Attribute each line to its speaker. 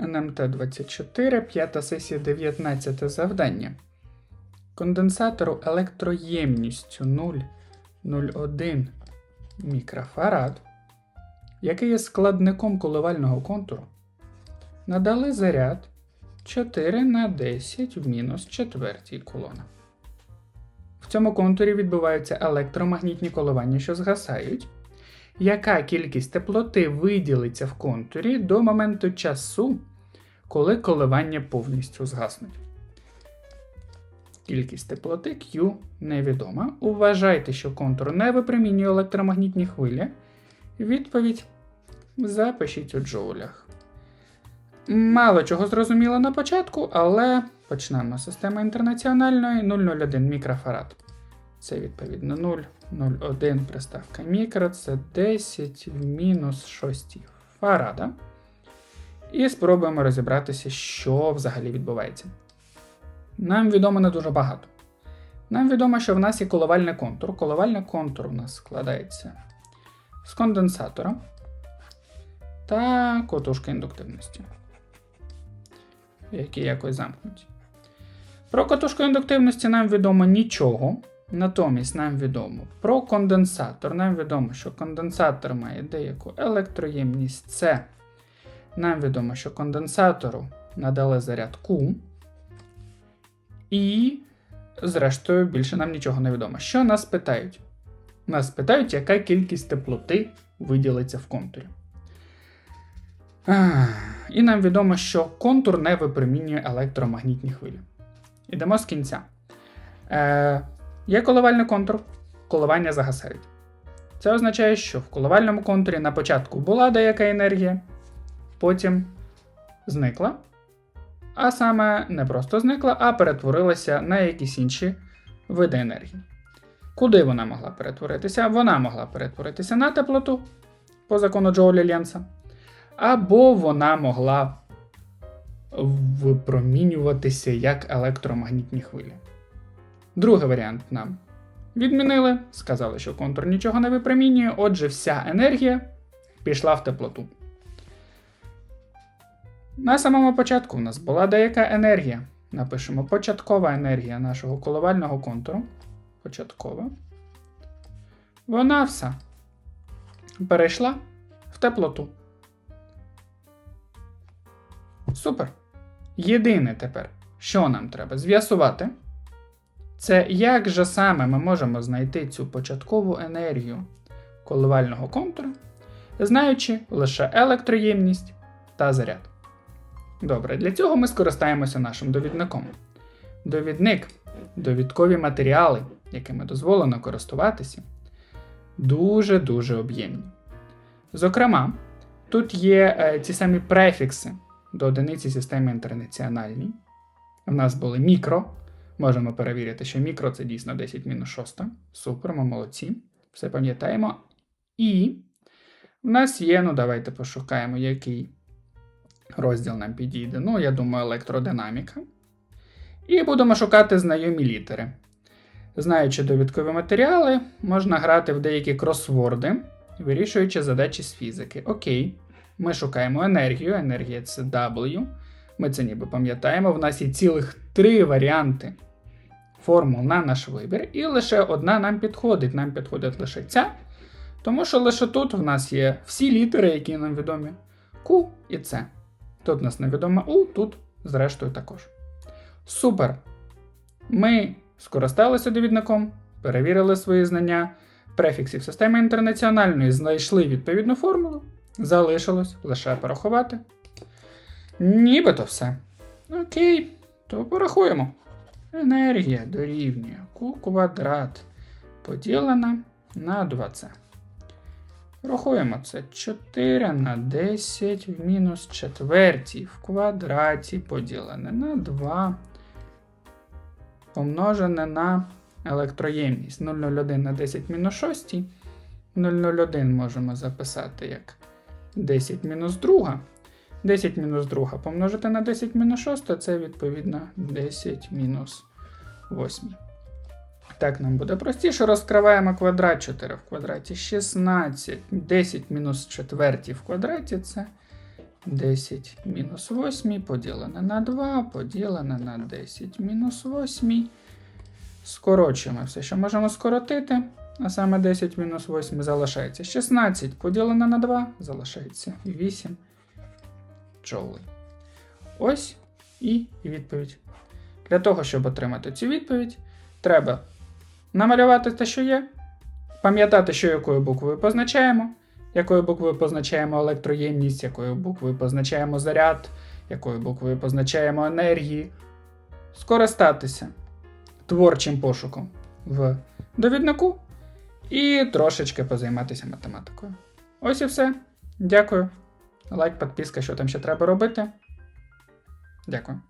Speaker 1: НМТ-24, п'ята сесія, 19 завдання. Конденсатору електроємністю 0,01 мікрофарад, який є складником коливального контуру, надали заряд 4 на 10 в мінус четвертій колона. В цьому контурі відбуваються електромагнітні коливання, що згасають. Яка кількість теплоти виділиться в контурі до моменту часу, коли коливання повністю згаснуть? Кількість теплоти Q невідома. Вважайте, що контур не випромінює електромагнітні хвилі. Відповідь запишіть у джоулях. Мало чого зрозуміло на початку, але почнемо з системи інтернаціональної 001 мікрофарад. Це відповідно 0,01 приставка мікро, це 10 в мінус 6 фарада. І спробуємо розібратися, що взагалі відбувається. Нам відомо не дуже багато. Нам відомо, що в нас є коливальний контур. Коливальний контур у нас складається з конденсатора та котушки індуктивності, які якось замкнуті. Про котушку індуктивності нам відомо нічого. Натомість нам відомо про конденсатор. Нам відомо, що конденсатор має деяку електроємність С. Нам відомо, що конденсатору надали заряд Q. І, зрештою, більше нам нічого не відомо. Що нас питають? Нас питають, яка кількість теплоти виділиться в контурі. І нам відомо, що контур не випромінює електромагнітні хвилі. Ідемо з кінця. Е, Є коливальний контур, коливання загасають. Це означає, що в коливальному контурі на початку була деяка енергія, потім зникла. А саме не просто зникла, а перетворилася на якісь інші види енергії. Куди вона могла перетворитися? Вона могла перетворитися на теплоту по закону Джоуля Ленса, або вона могла випромінюватися як електромагнітні хвилі. Другий варіант нам відмінили, сказали, що контур нічого не випромінює, отже, вся енергія пішла в теплоту. На самому початку у нас була деяка енергія. Напишемо початкова енергія нашого коливального контуру. Початкова. Вона вся перейшла в теплоту. Супер. Єдине тепер, що нам треба з'ясувати, це як же саме ми можемо знайти цю початкову енергію коливального контуру, знаючи лише електроємність та заряд. Добре, для цього ми скористаємося нашим довідником. Довідник, довідкові матеріали, якими дозволено користуватися, дуже-дуже об'ємні. Зокрема, тут є е, ці самі префікси до одиниці системи інтернаціональній. У нас були мікро. Можемо перевірити, що мікро це дійсно 10 мінус 6. Супер, ми молодці. Все пам'ятаємо. І в нас є, ну давайте пошукаємо, який розділ нам підійде. Ну, я думаю, електродинаміка. І будемо шукати знайомі літери. Знаючи довідкові матеріали, можна грати в деякі кросворди, вирішуючи задачі з фізики. Окей, ми шукаємо енергію. Енергія це W. Ми це ніби пам'ятаємо. В нас є цілих три варіанти формул на наш вибір, і лише одна нам підходить. Нам підходить лише ця, тому що лише тут в нас є всі літери, які нам відомі: Q і C. Тут у нас невідома U, тут, зрештою, також. Супер! Ми скористалися довідником, перевірили свої знання префіксів системи інтернаціональної, знайшли відповідну формулу. Залишилось лише порахувати. Нібито все. Окей, то порахуємо. Енергія дорівнює Q квадрат поділена на 2c. Рахуємо це 4 на 10 в мінус четвертій в квадраті поділене на 2 помножене на електроємність 0,01 на 10 мінус 6. 0,01 можемо записати як 10 мінус 2. 10 мінус 2 помножити на 10 мінус 6, це відповідно 10 мінус 8. Так нам буде простіше. Розкриваємо квадрат 4 в квадраті 16. 10 мінус 4 в квадраті це 10 мінус 8 поділене на 2, поділене на 10 мінус 8. Скорочуємо все, що можемо скоротити. А саме 10 мінус 8 залишається 16 поділене на 2, залишається 8 джоулей. Ось і відповідь. Для того, щоб отримати цю відповідь, треба намалювати те, що є, пам'ятати, що якою буквою позначаємо, якою буквою позначаємо електроємність, якою буквою позначаємо заряд, якою буквою позначаємо енергії, скористатися творчим пошуком в довіднику і трошечки позайматися математикою. Ось і все. Дякую. Лайк, підписка, що там ще треба робити. Дякую.